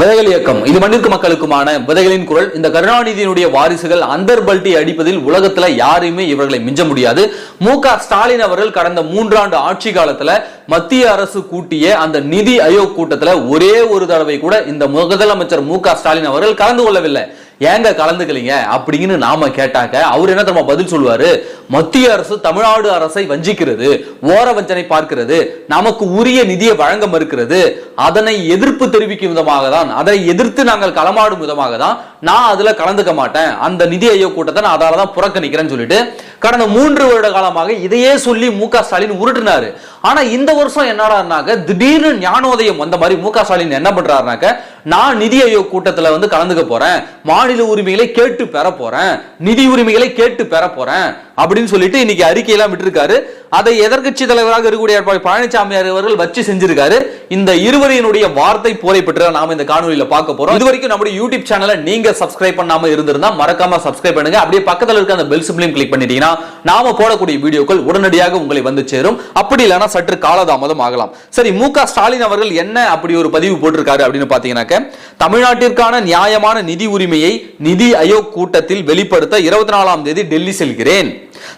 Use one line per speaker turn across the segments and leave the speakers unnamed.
விதைகள் இயக்கம். இது மண்ணிற்கு மக்களுக்குமான விதைகளின் குரல். இந்த கருணாநிதியினுடைய வாரிசுகள் அந்தர்பல்ட்டி அடிப்பதில் உலகத்துல யாரையுமே இவர்களை மிஞ்ச முடியாது. மு ஸ்டாலின் அவர்கள் கடந்த மூன்றாண்டு ஆட்சி காலத்துல மத்திய அரசு கூட்டிய அந்த நிதி ஆயோக் கூட்டத்துல ஒரே ஒரு தடவை கூட இந்த முதலமைச்சர் மு ஸ்டாலின் அவர்கள் கலந்து கொள்ளவில்லை. ஏங்க கலந்துக்கலீங்க? அப்படின்னு நாம கேட்டாக்க அவர் என்ன தரமா பதில் சொல்லுவாரு? மத்திய அரசு தமிழ்நாடு அரசை வஞ்சிக்கிறது ஓர வஞ்சனை பார்க்கிறது நமக்கு உரிய நிதியை வழங்க மறுக்கிறது அதனை எதிர்ப்பு தெரிவிக்கும் விதமாக தான் அதை எதிர்த்து நாங்கள் களமாடும் விதமாக தான் நான் அதுல கலந்துக்க மாட்டேன். அந்த நிதி ஆயோக் கூட்டத்தை நான் அதால தான் புறக்கணிக்கிறேன்னு சொல்லிட்டு கடந்த மூன்று வருட காலமாக இதையே சொல்லி மு க ஸ்டாலின் உருட்டினாரு. ஆனா இந்த வருஷம் என்னடான்னாக்க திடீர்னு ஞானோதயம் வந்த மாதிரி மு க ஸ்டாலின் என்ன பண்றாருனாக்க நான் நிதி ஆயோக் கூட்டத்துல வந்து கலந்துக்க போறேன். மாநில உரிமைகளை கேட்டு பெற போறேன் நிதி உரிமைகளை கேட்டு பெற போறேன். அப்படின்னு சொல்லிட்டு இன்னைக்கு அறிக்கையெல்லாம் விட்டுருக்காரு. அதை எதிர்கட்சி தலைவராக இருக்கக்கூடிய எடப்பாடி பழனிசாமி அவர்கள் வச்சு செஞ்சிருக்காரு. இந்த இருவரினுடைய வார்த்தை போரை பெற்று நாம இந்த காணொலியில பார்க்க போறோம். இது வரைக்கும் நம்முடைய யூடியூப் சேனலை நீங்க சப்ஸ்கிரைப் பண்ணாம இருந்திருந்தா மறக்காம சப்ஸ்கிரைப் பண்ணுங்க. அப்படியே பக்கத்தில் இருக்க அந்த பெல் சிம்லையும் கிளிக் பண்ணிட்டீங்கன்னா நாம போடக்கூடிய வீடியோக்கள் உடனடியாக உங்களை வந்து சேரும். அப்படி இல்லைன்னா சற்று காலதாமதம் ஆகலாம். சரி மு க ஸ்டாலின் அவர்கள் என்ன அப்படி ஒரு பதிவு போட்டிருக்காரு அப்படின்னு பாத்தீங்கன்னாக்க தமிழ்நாட்டிற்கான நியாயமான நிதி உரிமையை நிதி ஆயோக் கூட்டத்தில் வெளிப்படுத்த இருபத்தி நாலாம் தேதி டெல்லி செல்கிறேன்.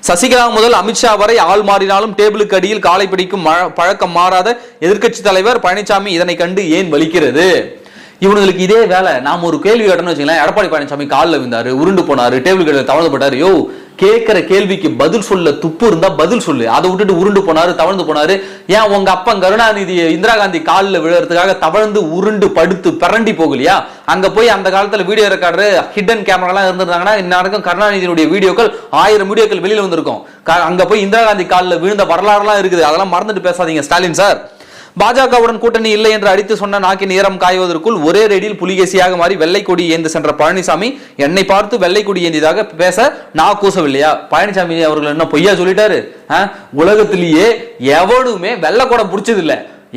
சசிகலா முதல் அமித்ஷா வரை ஆள் மாறினாலும் டேபிளுக்கு அடியில் காலை பிடிக்கும் பழக்கம் மாறாத எதிர்க்கட்சி தலைவர் பழனிசாமி இதனை கண்டு ஏன் வலிக்கிறது? இவனுங்களுக்கு இதே வேலை. நாம ஒரு கேள்வி கேட்டோம்னு வச்சுக்கலாம் எடப்பாடி பழனிசாமி காலில் விழுந்தாரு உருண்டு போனாரு டேபிள் கடையில் தவழ்ந்துப்பட்டாரு யோ கேட்குற கேள்விக்கு பதில் சொல்ல துப்பு இருந்தா பதில் சொல்லு. அதை விட்டுட்டு உருண்டு போனாரு தவழ்ந்து போனாரு. ஏன் உங்க அப்பா கருணாநிதி இந்திரா காந்தி காலில் விழுறதுக்காக தவழ்ந்து உருண்டு படுத்து பிறண்டி போகலையா? அங்க போய் அந்த காலத்துல வீடியோ ரெக்கார்டு ஹிடன் கேமராலாம் இருந்திருந்தாங்கன்னா இந்நேரம் கருணாநிதியினுடைய வீடியோக்கள் ஆயிரம் வீடியோக்கள் வெளியில் வந்திருக்கும். க- அங்க போய் இந்திரா காந்தி காலில் விழுந்த வரலாறுலாம் இருக்குது. அதெல்லாம் மறந்துட்டு பேசாதீங்க ஸ்டாலின் சார். பாஜகவுடன் கூட்டணி இல்லை என்று அடித்து சொன்ன நாக்கின் ஈரம் காய்வதற்குள் ஒரே ரேடியில் புலிகேசியாக மாறி வெள்ளை கொடி ஏந்து சென்ற பழனிசாமி என்னை பார்த்து வெள்ளை கொடி ஏந்தியதாக பேச நான் கூசவில்லையா? பழனிசாமி அவர்கள் என்ன பொய்யா சொல்லிட்டாரு? ஆ? உலகத்திலேயே எவனுமே வெள்ளை கூட பிடிச்சது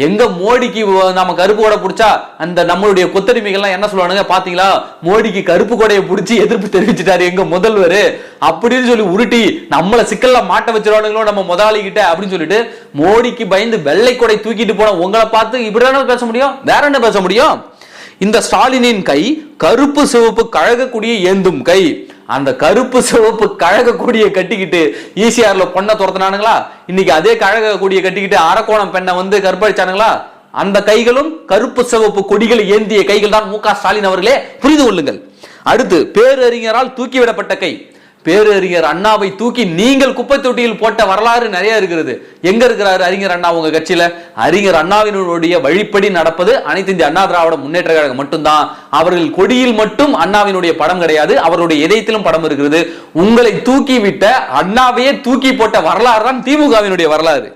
எங்க மோடிக்கு நம்ம கருப்பு கொடை பிடிச்சா அந்த நம்மளுடைய கொத்தடிமைகள்லாம் என்ன சொல்லுவானுங்க? பாத்தீங்களா? மோடிக்கு கருப்பு கொடையை பிடிச்சி எதிர்ப்பு தெரிவிச்சிட்டாரு எங்க முதல்வர். அப்படின்னு சொல்லி உருட்டி நம்மள சிக்கல்ல மாட்ட வச்சிருவானுங்களோ நம்ம முதலாளி கிட்ட அப்படின்னு சொல்லிட்டு மோடிக்கு பயந்து வெள்ளை கொடை தூக்கிட்டு போன உங்களை பார்த்து இப்படிதானே பேச முடியும்? வேற என்ன பேச முடியும்? இந்த ஸ்டாலினின் கை கருப்பு சிவப்பு கழகக்கூடிய ஏந்தும் கை. அந்த கருப்பு சிவப்பு கழக கொடியை கட்டிக்கிட்டு ஈசிஆர்ல பொண்ணை துரத்தினானுங்களா? இன்னைக்கு அதே கழக கொடியை கட்டிக்கிட்டு அரக்கோணம் பெண்ணை வந்து கற்பழிச்சானுங்களா அந்த கைகளும் கருப்பு சிவப்பு கொடிகளை ஏந்திய கைகள் தான் மு க ஸ்டாலின் அவர்களே. புரிந்து கொள்ளுங்கள். அடுத்து பேரறிஞரால் தூக்கிவிடப்பட்ட கை. பேரறிஞர் அண்ணாவை தூக்கி நீங்கள் குப்பை தொட்டியில் போட்ட வரலாறு நிறைய இருக்கிறது. எங்க இருக்கிறாரு அறிஞர் அண்ணா உங்க கட்சியில? அறிஞர் அண்ணாவினுடைய வழிப்படி நடப்பது அனைத்து இந்திய அண்ணா திராவிட முன்னேற்ற கழகம் மட்டும்தான். அவர்கள் கொடியில் மட்டும் அண்ணாவினுடைய படம் கிடையாது. அவருடைய இதயத்திலும் படம் இருக்கிறது. உங்களை தூக்கி விட்ட அண்ணாவையே தூக்கி போட்ட வரலாறு தான் திமுகவினுடைய வரலாறு.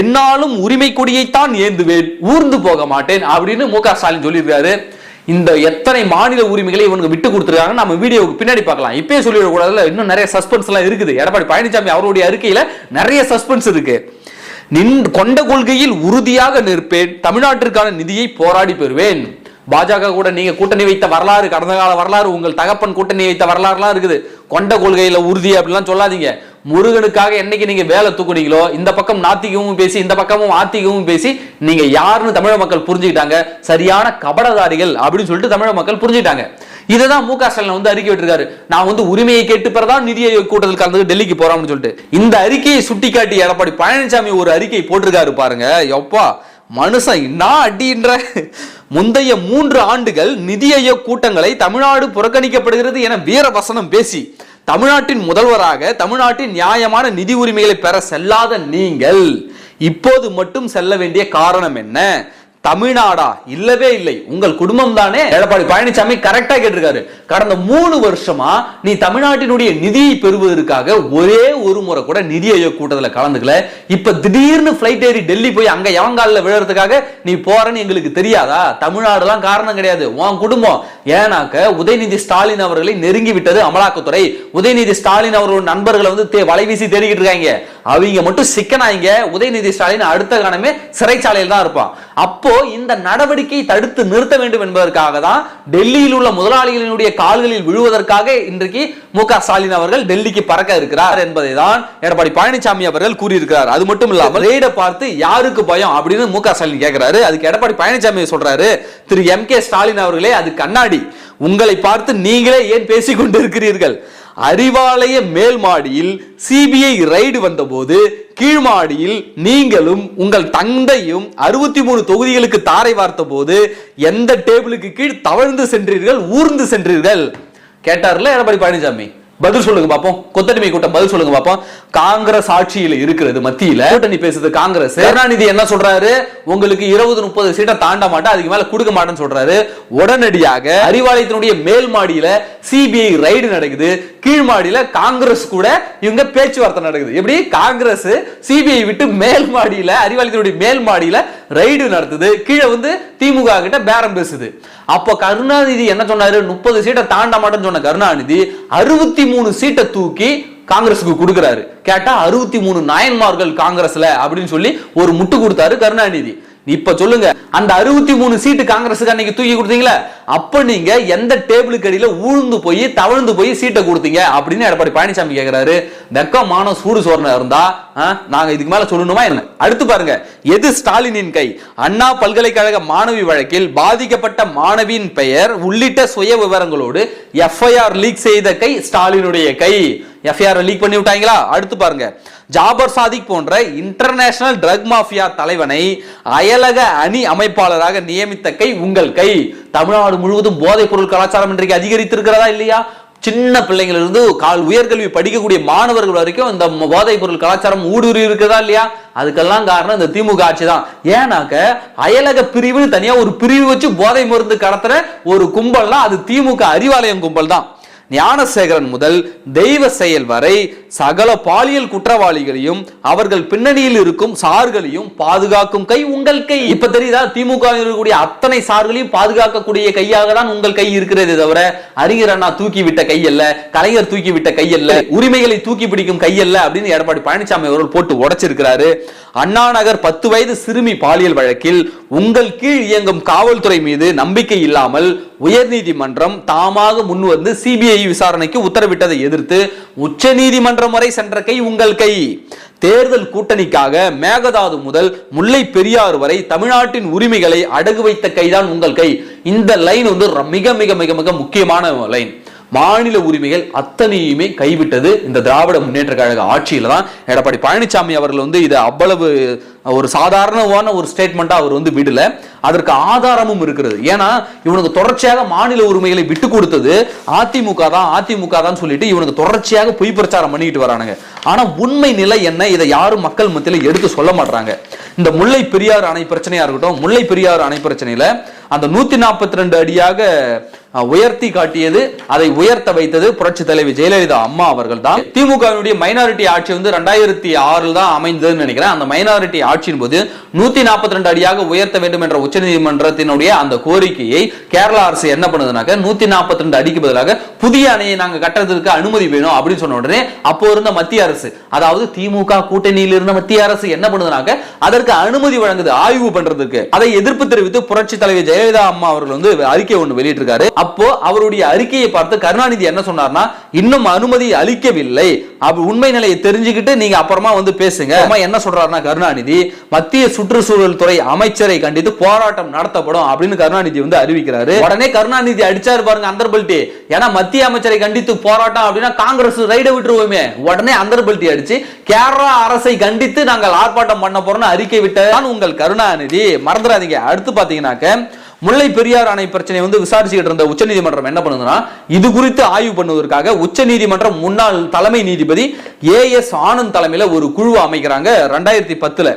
என்னாலும் உரிமை கொடியைத்தான் ஏந்துவேன் ஊர்ந்து போக மாட்டேன் அப்படின்னு மு க ஸ்டாலின் சொல்லியிருக்காரு. இந்த எத்தனை மாநில உரிமைகளை இவனுக்கு விட்டு கொடுத்துருக்காங்க நம்ம வீடியோவுக்கு பின்னாடி பார்க்கலாம். இப்பயே சொல்லிடக்கூடாதுல இன்னும் நிறைய சஸ்பென்ஸ் எல்லாம் இருக்குது. எடப்பாடி பழனிசாமி அவருடைய அறிக்கையில நிறைய சஸ்பென்ஸ் இருக்கு. நின் கொண்ட கொள்கையில் உறுதியாக நிற்பேன் தமிழ்நாட்டிற்கான நிதியை போராடி பெறுவேன். பாஜக கூட நீங்க கூட்டணி வைத்த வரலாறு கடந்த கால வரலாறு உங்கள் தகப்பன் கூட்டணி வைத்த வரலாறுலாம் இருக்குது. கொண்ட கொள்கையில உறுதி அப்படிலாம் சொல்லாதீங்க. முருகனுக்காக என்னைக்கு நீங்க வேலை தூக்குனீங்களோ இந்த பக்கம் நாத்திகமும் பேசி இந்த பக்கமும் ஆத்திகமும் பேசி நீங்க யாருன்னு தமிழக மக்கள் புரிஞ்சுக்கிட்டாங்க. சரியான கபடதாரிகள் அப்படின்னு சொல்லிட்டு தமிழக மக்கள் புரிஞ்சுக்கிட்டாங்க. இதுதான் மு க ஸ்டாலின் வந்து அறிக்கை விட்டுருக்காரு. நான் வந்து உரிமையை கேட்டு பிறதான் நிதி ஆயோக் கூட்டத்தில் கலந்து டெல்லிக்கு போறோம்னு சொல்லிட்டு. இந்த அறிக்கையை சுட்டிக்காட்டி எடப்பாடி பழனிசாமி ஒரு அறிக்கை போட்டிருக்காரு பாருங்க. எப்பா மனுஷன் என்ன அடின்ற? முந்தைய மூன்று ஆண்டுகள் நிதிய கூட்டங்களை தமிழ்நாடு புறக்கணிக்கப்படுகிறது என வீர வசனம் பேசி தமிழ்நாட்டின் முதல்வராக தமிழ்நாட்டின் நியாயமான நிதி உரிமைகளை பெற செல்லாத நீங்கள் இப்போது மட்டும் செல்ல வேண்டிய காரணம் என்ன? தமிழ்நாடா? இல்லவே இல்லை. உங்கள் குடும்பம் தானே? எடப்பாடி பழனிசாமி கரெக்டா கேட்டிருக்காரு. கடந்த மூணு வருஷமா நீ தமிழ்நாட்டினுடைய நிதியை பெறுவதற்காக ஒரே ஒரு முறை கூட நிதி ஆயோக் கூட்டத்தில் கலந்துக்கல. இப்ப திடீர்னு பிளைட் ஏறி டெல்லி போய் அங்க எவங்காலில் விழுறதுக்காக நீ போறன்னு எங்களுக்கு தெரியாதா? தமிழ்நாடுலாம் காரணம் கிடையாது. உன் குடும்பம் ஏனாக்க உதயநிதி ஸ்டாலின் அவர்களை நெருங்கி விட்டது அமலாக்கத்துறை. உதயநிதி ஸ்டாலின் அவர்களோட நண்பர்களை வந்து வலைவீசி தேடிக்கிட்டு இருக்காங்க. அவங்க மட்டும் சிக்கனாங்க உதயநிதி ஸ்டாலின் அடுத்த காலமே சிறைச்சாலையில் தான் இருப்பான். அப்போ இந்த நடவடிக்கையை தடுத்து நிறுத்த வேண்டும் என்பதற்காக தான் டெல்லியில் உள்ள முதலாளிகளினுடைய கால்களில் விழுவதற்காக இன்றைக்கு மு க ஸ்டாலின் அவர்கள் டெல்லிக்கு பறக்க இருக்கிறார் என்பதை தான் எடப்பாடி பழனிசாமி அவர்கள் கூறியிருக்கிறார். அது மட்டும் இல்லாமல் ரெய்டை பார்த்து யாருக்கு பயம் அப்படின்னு மு க ஸ்டாலின் கேட்கிறாரு அதுக்கு எடப்பாடி பழனிசாமி சொல்றாரு. திரு எம் கே ஸ்டாலின் அவர்களே அது கண்ணாடி உங்களை பார்த்து நீங்களே ஏன் பேசிக் கொண்டிருக்கிறீர்கள் அறிவாலய மேல் மாடியில் சிபிஐ ரைடு வந்தபோது கீழ் மாடியில் நீங்களும் உங்கள் தந்தையும் அறுபத்தி மூணு தொகுதிகளுக்கு தாரை வார்த்த போது எந்த டேபிளுக்கு கீழ் தவழ்ந்து சென்றீர்கள் ஊர்ந்து சென்றீர்கள்? கேட்டார்ல எடப்பாடி பழனிசாமி. பதில் சொல்லுங்க பாப்போம். கொத்தடிமை கூட்டம் பதில் சொல்லுங்க பாப்போம். காங்கிரஸ் ஆட்சியில் இருக்கிறது மத்தியில கூட்டணி பேசுது காங்கிரஸ். கருணாநிதி என்ன சொல்றாரு? உங்களுக்கு இருபது முப்பது சீட்டை தாண்ட மாட்டேன் அதுக்கு மேல கொடுக்க மாட்டேன்னு சொல்றாரு. உடனடியாக அறிவாலயத்தினுடைய மேல் மாடியில சிபிஐ ரைடு நடக்குது. கீழ் மாடியில காங்கிரஸ் கூட இவங்க பேச்சுவார்த்தை நடக்குது. எப்படி? காங்கிரஸ் சிபிஐ விட்டு மேல் மாடியில அறிவாலயத்தினுடைய மேல் மாடியில ரைடு நடத்துது. கீழே வந்து திமுக கிட்ட பேரம் பேசுது. அப்போ கருணாநிதி என்ன சொன்னாரு? முப்பது சீட்டை தாண்ட மாட்டேன்னு சொன்ன கருணாநிதி அறுபத்தி மூணு சீட்டை தூக்கி காங்கிரஸுக்கு கொடுக்குறாரு. கேட்டா அறுபத்தி மூணு நாயன்மார்கள் காங்கிரஸ்ல அப்படின்னு சொல்லி ஒரு முட்டு கொடுத்தாரு கருணாநிதி. இப்ப சொல்லுங்க அந்த அறுபத்தி மூணு சீட்டு காங்கிரஸுக்கு அன்னைக்கு தூக்கி கொடுத்தீங்களா அப்ப நீங்க எந்த டேபிளுக்கு அடியில ஊழ்ந்து போய் தவழ்ந்து போய் சீட்டை கொடுத்தீங்க? அப்படின்னு எடப்பாடி பழனிசாமி கேக்குறாரு. வெக்கமான சூடு சோர்ண இருந்தா நாங்க இதுக்கு மேல சொல்லணுமா என்ன? அடுத்து பாருங்க எது ஸ்டாலினின் கை? அண்ணா பல்கலைக்கழக மாணவி வழக்கில் பாதிக்கப்பட்ட மாணவியின் பெயர் உள்ளிட்ட சுய விவரங்களோடு எஃப்ஐஆர் லீக் செய்த கை ஸ்டாலினுடைய கை. எஃப்ஐஆர் லீக் பண்ணி விட்டாங்களா? அடுத்து பாருங்க. ஜாபர் சாதிக் போன்ற இன்டர்நேஷனல் ட்ரக் மாஃபியா தலைவனை அயலக அணி அமைப்பாளராக நியமித்த கை உங்கள் கை. தமிழ்நாடு முழுவதும் போதைப் பொருள் கலாச்சாரம் இன்றைக்கு அதிகரித்திருக்கிறதா இல்லையா? சின்ன பிள்ளைங்களிலிருந்து கால் உயர்கல்வி படிக்கக்கூடிய மாணவர்கள் வரைக்கும் இந்த போதைப் பொருள் கலாச்சாரம் ஊடுருவி இருக்கிறதா இல்லையா? அதுக்கெல்லாம் காரணம் இந்த திமுக ஆட்சி தான். ஏன்னாக்க அயலக பிரிவுன்னு தனியா ஒரு பிரிவு வச்சு போதை மருந்து கடத்துற ஒரு கும்பல்னா அது திமுக அறிவாலயம் கும்பல் தான். ஞானசேகரன் முதல் தெய்வ செயல் வரை சகல பாலியல் குற்றவாளிகளையும் அவர்கள் பின்னணியில் இருக்கும் சார்களையும் பாதுகாக்கும் கை உங்கள் கை. இப்ப தெரியுதா? திமுக இருக்கக்கூடிய அத்தனை சார்களையும் பாதுகாக்கக்கூடிய கையாக தான் உங்கள் கை இருக்கிறதே தவிர அறிஞர் அண்ணா தூக்கி விட்ட கை அல்ல கலைஞர் தூக்கி விட்ட கை அல்ல உரிமைகளை தூக்கி பிடிக்கும் கை அல்ல அப்படின்னு எடப்பாடி பழனிசாமி அவர்கள் போட்டு உடைச்சிருக்கிறாரு. அண்ணா நகர் பத்து வயது சிறுமி பாலியல் வழக்கில் உங்கள் கீழ் இயங்கும் காவல்துறை மீது நம்பிக்கை இல்லாமல் உயர்நீதிமன்றம் தாமாக முன்வந்து சிபிஐ விசாரணைக்கு உத்தரவிட்டதை எதிர்த்து உச்சநீதிமன்றம் வரை சென்ற கை உங்கள் கை. தேர்தல் கூட்டணிக்காக மேகதாது முதல் முல்லை பெரியாறு வரை தமிழ்நாட்டின் உரிமைகளை அடகு வைத்த கைதான் உங்கள் கை. இந்த லைன் வந்து மிக மிக மிக மிக முக்கியமான லைன். மாநில உரிமைகள் அத்தனையுமே கைவிட்டது இந்த திராவிட முன்னேற்ற கழக ஆட்சியில் தான். எடப்பாடி பழனிசாமி அவர்கள் வந்து இதை அவ்வளவு ஒரு சாதாரணமான ஒரு ஸ்டேட்மெண்ட்டாக அவர் வந்து விடல. அதற்கு ஆதாரமும் இருக்கிறது. ஏன்னா இவனுக்கு தொடர்ச்சியாக மாநில உரிமைகளை விட்டு கொடுத்தது அதிமுக தான் அதிமுக தான் சொல்லிட்டு இவனுக்கு தொடர்ச்சியாக பொய் பிரச்சாரம் பண்ணிட்டு வரானுங்க. ஆனா உண்மை நிலை என்ன இதை யாரும் மக்கள் மத்தியில் எடுத்து சொல்ல மாட்டாங்க இந்த முல்லை பெரியார் அணை பிரச்சனையா இருக்கட்டும் முல்லை பெரியாறு அணை பிரச்சனையில அந்த நூத்தி நாற்பத்தி ரெண்டு அடியாக உயர்த்தி காட்டியது அதை உயர்த்த வைத்தது புரட்சி தலைவி ஜெயலலிதா அம்மா அவர்கள் தான் திமுகவினுடைய மைனாரிட்டி ஆட்சி வந்து ரெண்டாயிரத்தி ஆறில் தான் அமைந்ததுன்னு நினைக்கிறேன். அந்த மைனாரிட்டி ஆட்சியின் போது நூத்தி நாற்பத்தி ரெண்டு அடியாக உயர்த்த வேண்டும் என்ற உச்சநீதிமன்றத்தினுடைய அந்த கோரிக்கையை கேரளா அரசு என்ன பண்ணுதுனாக்க நூத்தி நாற்பத்தி ரெண்டு அடிக்கு பதிலாக புதிய அணையை நாங்க கட்டுறதுக்கு அனுமதி வேணும் அப்படின்னு சொன்ன உடனே அப்போ இருந்த மத்திய அரசு அதாவது திமுக கூட்டணியில் இருந்த மத்திய அரசு என்ன பண்ணுதுனாக்க அதற்கு அனுமதி வழங்குது ஆய்வு பண்றதுக்கு. அதை எதிர்ப்பு தெரிவித்து புரட்சி தலைவி ஜெயலலிதா அம்மா அவர்கள் வந்து அறிக்கை ஒன்று வெளியிட்டிருக்காரு. அப்போ அவருடைய அறிக்கையை பார்த்து கருணாநிதி என்ன சொன்னார்னா இன்னும் அனுமதி அளிக்கவில்லை. அப்ப உண்மை நிலையை தெரிஞ்சுக்கிட்டு நீங்க அப்புறமா வந்து பேசுங்க. அம்மா என்ன சொல்றாருன்னா கருணாநிதி மத்திய சுற்றுச்சூழல் துறை அமைச்சரை கண்டித்து போராட்டம் நடத்தப்படும் அப்படின்னு கருணாநிதி வந்து அறிவிக்கிறாரு. உடனே கருணாநிதி அடிச்சாரு பாருங்க அந்தர்பல்ட்டி. ஏன்னா மத்திய அமைச்சரை கண்டித்து போராட்டம் அப்படின்னா காங்கிரஸ் ரைட விட்டுருவோமே. உடனே அந்தர்பல்ட்டி அடிச்சு கேரளா அரசை கண்டித்து நாங்கள் ஆர்ப்பாட்டம் பண்ண போறோம்னு அறிக்கை விட்டதான் உங்கள் கருணாநிதி. மறந்துடாதீங்க. அடுத்து பாத்தீங்கன்னாக்க முல்லை பெரியார் அணை பிரச்சனை வந்து விசாரிச்சுக்கிட்டு இருந்த உச்சநீதிமன்றம் என்ன பண்ணுதுன்னா இது குறித்து ஆய்வு பண்ணுவதற்காக உச்சநீதிமன்றம் முன்னாள் தலைமை நீதிபதி ஏ எஸ் ஆனந்த் தலைமையில ஒரு குழு அமைக்கிறாங்க ரெண்டாயிரத்தி பத்துல.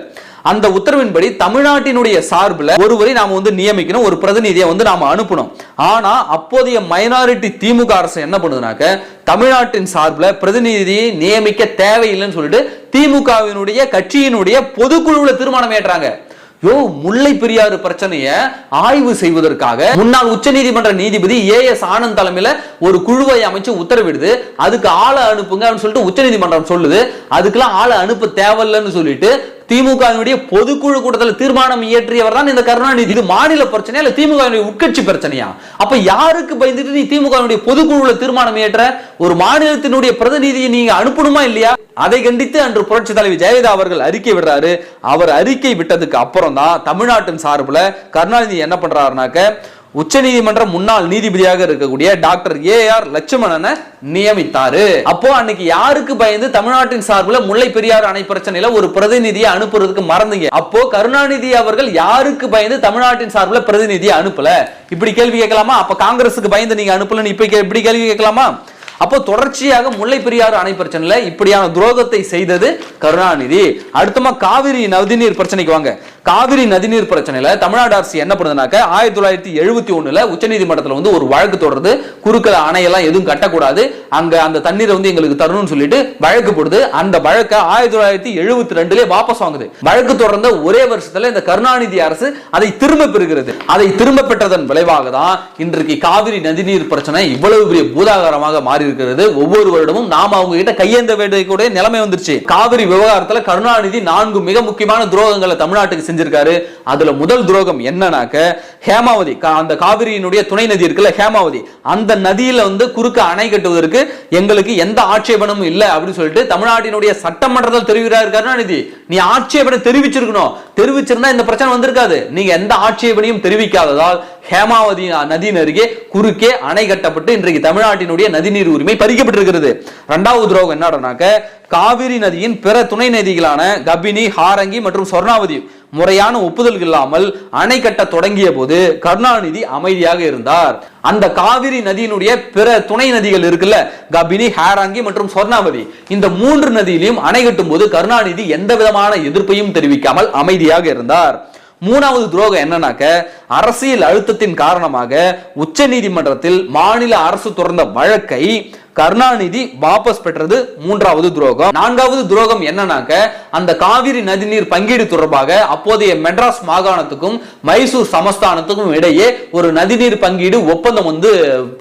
அந்த உத்தரவின்படி தமிழ்நாட்டினுடைய சார்பில் ஒருவரை நாம் வந்து நியமிக்கணும் ஒரு பிரதிநிதியை வந்து நாம் அனுப்பணும். ஆனா அப்போதைய மைனாரிட்டி திமுக அரசு என்ன பண்ணுதுனாக்க தமிழ்நாட்டின் சார்பில் பிரதிநிதியை நியமிக்க தேவையில்லைன்னு சொல்லிட்டு திமுகவினுடைய கட்சியினுடைய பொதுக்குழுவில் தீர்மானம் ஏற்றாங்க. யோ முல்லை பெரியாறு பிரச்சனையை ஆய்வு செய்வதற்காக முன்னாள் உச்சநீதிமன்ற நீதிபதி ஏ எஸ் ஆனந்த் தலைமையில ஒரு குழுவை அமைச்சு உத்தரவிடுது. அதுக்கு ஆளை அனுப்புங்க அப்படின்னு சொல்லிட்டு உச்சநீதிமன்றம் சொல்லுது. அதுக்கெல்லாம் ஆளை அனுப்ப தேவையில்லைன்னு சொல்லிட்டு திமுகவினுடைய பொதுக்குழு கூட்டத்தில் தீர்மானம் இயற்றியவர் தான் இந்த கருணாநிதி. இது மாநில பிரச்சனையா இல்ல திமுக உட்கட்சி பிரச்சனையா? அப்ப யாருக்கு பயந்துட்டு நீ திமுக பொதுக்குழுல தீர்மானம் இயற்ற? ஒரு மாநிலத்தினுடைய பிரதிநிதியை நீங்க அனுப்பணுமா இல்லையா? அதை கண்டித்து அன்று புரட்சி தலைவி ஜெயலலிதா அவர்கள் அறிக்கை விடுறாரு. அவர் அறிக்கை விட்டதுக்கு அப்புறம் தான் தமிழ்நாட்டின் சார்புல கருணாநிதி என்ன பண்றாருனாக்க உச்சநீதிமன்ற முன்னாள் நீதிபதியாக இருக்கக்கூடிய டாக்டர் ஏ ஆர் லட்சுமணனை நியமித்தாரு. அப்போ அன்னைக்கு யாருக்கு பயந்து தமிழ்நாட்டின் சார்பில் முல்லை பெரியாறு அணை பிரச்சனையில ஒரு பிரதிநிதியை அனுப்புறதுக்கு மறந்தீங்க? அப்போ கருணாநிதி அவர்கள் யாருக்கு பயந்து தமிழ்நாட்டின் சார்பில் பிரதிநிதியை அனுப்பல? இப்படி கேள்வி கேட்கலாமா? அப்ப காங்கிரஸுக்கு பயந்து நீங்க அனுப்பலன்னு இப்ப கே- இப்படி கேள்வி கேட்கலாமா? அப்போ தொடர்ச்சியாக முல்லை பெரியாறு அணை பிரச்சனையில இப்படியான துரோகத்தை செய்தது கருணாநிதி. அடுத்தமா காவிரி நதிநீர் பிரச்சனைக்கு வாங்க. காவிரி நதிநீர் பிரச்சனையில தமிழ்நாடு அரசு என்ன பண்ணுதுனாக்க ஆயிரத்தி தொள்ளாயிரத்தி எழுபத்தி ஒண்ணுல உச்சநீதிமன்றத்தில் வந்து ஒரு வழக்கு தொடர்ந்து குறுக்கல அணையெல்லாம் எதுவும் கட்டக்கூடாது. அங்க அந்த தண்ணீரை வந்து எங்களுக்கு தரணும்னு சொல்லிட்டு வழக்கு போடுது. அந்த வழக்கை ஆயிரத்தி தொள்ளாயிரத்தி எழுபத்தி ரெண்டுல வாபஸ் வாங்குது. வழக்கு தொடர்ந்த ஒரே வருஷத்துல இந்த கருணாநிதி அரசு அதை திரும்ப பெறுகிறது. அதை திரும்ப பெற்றதன் விளைவாக தான் இன்றைக்கு காவிரி நதிநீர் பிரச்சனை இவ்வளவு பெரிய பூதாகாரமாக மாறி இருக்கிறது ஒவ்வொரு வருடமும் நாம அவங்க கிட்ட கையேந்த வேண்டிய கூட நிலைமை வந்துருச்சு. காவிரி விவகாரத்துல கருணாநிதி நான்கு மிக முக்கியமான துரோகங்களை தமிழ்நாட்டுக்கு செஞ்சிருக்காரு. அதுல முதல் துரோகம் என்னன்னாக்க ஹேமாவதி கா- அந்த காவிரியினுடைய துணை நதி இருக்குல்ல ஹேமாவதி அந்த நதியில வந்து குறுக்க அணை கட்டுவதற்கு எங்களுக்கு எந்த ஆட்சேபனமும் இல்லை அப்படின்னு சொல்லிட்டு தமிழ்நாட்டினுடைய சட்டமன்றத்தில் தெரிவிக்கிறார் கருணாநிதி. நீ ஆட்சேபனை தெரிவிச்சிருக்கணும். தெரிவிச்சிருந்தா இந்த பிரச்சனை வந்திருக்காது. நீங்க எந்த ஆட்சேபனையும் தெரிவிக்காததால் ஹேமாவதி நதியின் அருகே குறுக்கே அணை கட்டப்பட்டு இன்றைக்கு தமிழ்நாட்டினுடைய நதிநீர் உரிமை பறிக்கப்பட்டிருக்கிறது. இரண்டாவது துரோகம் என்னடானாக்க காவிரி நதியின் பிற துணை நதிகளான கபினி ஹாரங்கி மற்றும் சொர்ணாவதி முறையான ஒப்புதல் இல்லாமல் அணை கட்ட தொடங்கிய போது கருணாநிதி அமைதியாக இருந்தார். அந்த காவிரி நதியினுடைய பிற துணை நதிகள் இருக்குல்ல கபினி ஹாராங்கி மற்றும் சொர்ணாவதி இந்த மூன்று நதியிலையும் அணை கட்டும் போது கருணாநிதி எந்த விதமான எதிர்ப்பையும் தெரிவிக்காமல் அமைதியாக இருந்தார். மூணாவது துரோகம் என்னன்னாக்க அரசியல் அழுத்தத்தின் காரணமாக உச்ச நீதிமன்றத்தில் மாநில அரசு தொடர்ந்த வழக்கை கருணாநிதி வாபஸ் பெற்றது மூன்றாவது துரோகம். நான்காவது துரோகம் என்னன்னாக்க அந்த காவிரி நதிநீர் பங்கீடு தொடர்பாக அப்போதைய மெட்ராஸ் மாகாணத்துக்கும் மைசூர் சமஸ்தானத்துக்கும் இடையே ஒரு நதிநீர் பங்கீடு ஒப்பந்தம் வந்து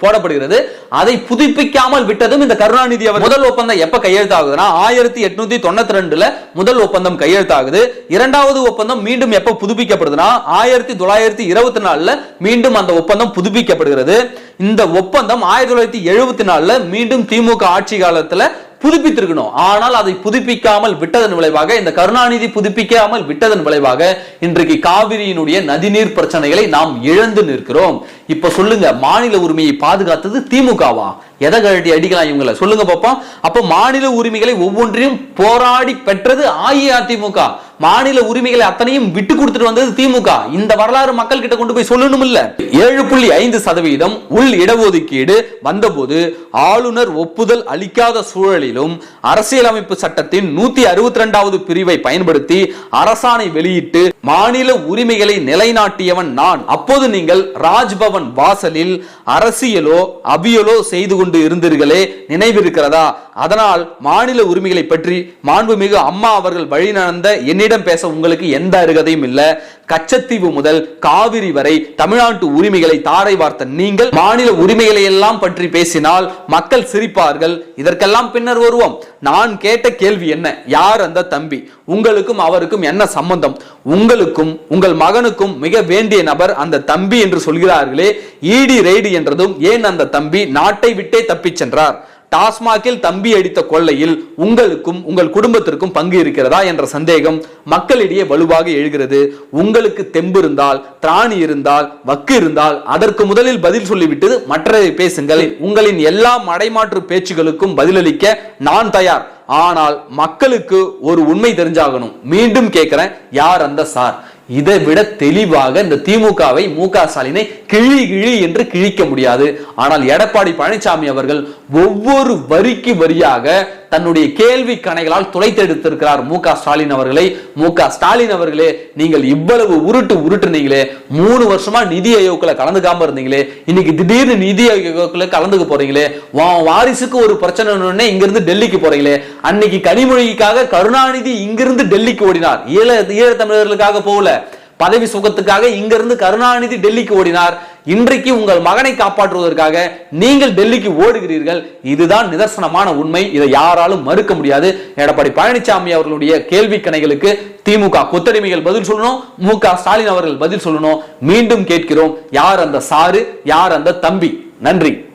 போடப்படுகிறது. அதை புதுப்பிக்காமல் விட்டதும் இந்த கருணாநிதி அவர் முதல் ஒப்பந்தம் எப்ப கையெழுத்தாகுதுன்னா ஆயிரத்தி எட்நூத்தி தொண்ணூத்தி ரெண்டுல முதல் ஒப்பந்தம் கையெழுத்தாகுது. இரண்டாவது ஒப்பந்தம் மீண்டும் எப்ப புதுப்பிக்கப்படுதுன்னா ஆயிரத்தி தொள்ளாயிரத்தி இருபத்தி நாலுல மீண்டும் அந்த ஒப்பந்தம் புதுப்பிக்கப்படுகிறது. இந்த ஒப்பந்தம் ஆயிரத்தி தொள்ளாயிரத்தி எழுபத்தி நாலுல மீண்டும் திமுக ஆட்சி காலத்துல புதுப்பித்திருக்கணும். ஆனால் அதை புதுப்பிக்காமல் விட்டதன் விளைவாக இந்த கருணாநிதி புதுப்பிக்காமல் விட்டதன் விளைவாக இன்றைக்கு காவிரியினுடைய நதிநீர் பிரச்சனைகளை நாம் இழந்து நிற்கிறோம். இப்ப சொல்லுங்க மாநில உரிமையை பாதுகாத்தது திமுகவா? எதை கழட்டி அடிக்கலாம் இவங்களை? சொல்லுங்க பாப்போம் அப்ப மாநில உரிமைகளை ஒவ்வொன்றையும் போராடி பெற்றது அஇஅதிமுக. மாநில உரிமைகளை அத்தனையும் விட்டு கொடுத்துட்டு வந்தது திமுக. இந்த வரலாறு மக்கள் கிட்ட கொண்டு போய் சொல்லணும் இல்ல ஏழு புள்ளி ஐந்து சதவீதம் உள் இடஒதுக்கீடு வந்தபோது ஆளுநர் ஒப்புதல் அளிக்காத சூழலிலும் அரசியலமைப்பு சட்டத்தின் நூத்தி அறுபத்தி ரெண்டாவது பிரிவை பயன்படுத்தி அரசாணை வெளியிட்டு மாநில உரிமைகளை நிலைநாட்டியவன் நான். அப்போது நீங்கள் ராஜ்பவன் வாசலில் அரசியலோ அபியலோ செய்து கொண்டு இருந்தீர்களே நினைவிருக்கிறதா? அதனால் மாநில உரிமைகளை பற்றி மாண்புமிகு அம்மா அவர்கள் வழி நடந்த என்னிடம் பேச உங்களுக்கு எந்த அருகதையும் இல்லை. கச்சத்தீவு முதல் காவிரி வரை தமிழ்நாட்டு உரிமைகளை தாரை வார்த்த நீங்கள் மாநில உரிமைகளை எல்லாம் பற்றி பேசினால் மக்கள் சிரிப்பார்கள். இதற்கெல்லாம் பின்னர் வருவோம். நான் கேட்ட கேள்வி என்ன? யார் அந்த தம்பி? உங்களுக்கும் அவருக்கும் என்ன சம்பந்தம்? உங்களுக்கும் உங்கள் மகனுக்கும் மிக வேண்டிய நபர் அந்த தம்பி என்று சொல்கிறார்களே. ஈடி ரெய்டு என்றதும் ஏன் அந்த தம்பி நாட்டை விட்டே தப்பிச் சென்றார்? டாஸ்மாகில் தம்பி அடித்த கொள்ளையில் உங்களுக்கும் உங்கள் குடும்பத்திற்கும் பங்கு இருக்கிறதா என்ற சந்தேகம் மக்களிடையே வலுவாக எழுகிறது. உங்களுக்கு தெம்பு இருந்தால் திராணி இருந்தால் வக்கு இருந்தால் அதற்கு முதலில் பதில் சொல்லிவிட்டு மற்றதை பேசுங்கள். உங்களின் எல்லா மடைமாற்று பேச்சுகளுக்கும் பதிலளிக்க நான் தயார். ஆனால் மக்களுக்கு ஒரு உண்மை தெரிஞ்சாகணும். மீண்டும் கேட்கிறேன் யார் அந்த சார்? இதை விட தெளிவாக இந்த திமுகவை மு க ஸ்டாலினை கிழி கிழி என்று கிழிக்க முடியாது. ஆனால் எடப்பாடி பழனிசாமி அவர்கள் ஒவ்வொரு வரிக்கு வரியாக தன்னுடைய கேள்வி கணைகளால் துளைத்தெடுத்திருக்கிறார் மு க ஸ்டாலின் அவர்களை. மு க ஸ்டாலின் அவர்களே நீங்கள் இவ்வளவு உருட்டு உருட்டுனீங்களே. மூணு வருஷமா நிதி ஆயோக்கில் கலந்துக்காம இருந்தீங்களே. இன்னைக்கு திடீர்னு நிதி ஆயோக்கில் கலந்துக்க போறீங்களே. உன் வாரிசுக்கு ஒரு பிரச்சனை இங்கிருந்து டெல்லிக்கு போறீங்களே. அன்னைக்கு கனிமொழிக்காக கருணாநிதி இங்கிருந்து டெல்லிக்கு ஓடினார். ஈழ ஈழத்தமிழர்களுக்காக போகல. பதவி சுகத்துக்காக இங்கிருந்து கருணாநிதி டெல்லிக்கு ஓடினார். இன்றைக்கு உங்கள் மகனை காப்பாற்றுவதற்காக நீங்கள் டெல்லிக்கு ஓடுகிறீர்கள். இதுதான் நிதர்சனமான உண்மை. இதை யாராலும் மறுக்க முடியாது. எடப்பாடி பழனிசாமி அவர்களுடைய கேள்வி கணைகளுக்கு திமுக கொத்தடிமைகள் பதில் சொல்லணும். மு க ஸ்டாலின் அவர்கள் பதில் சொல்லணும். மீண்டும் கேட்கிறோம். யார் அந்த சாரு? யார் அந்த தம்பி? நன்றி.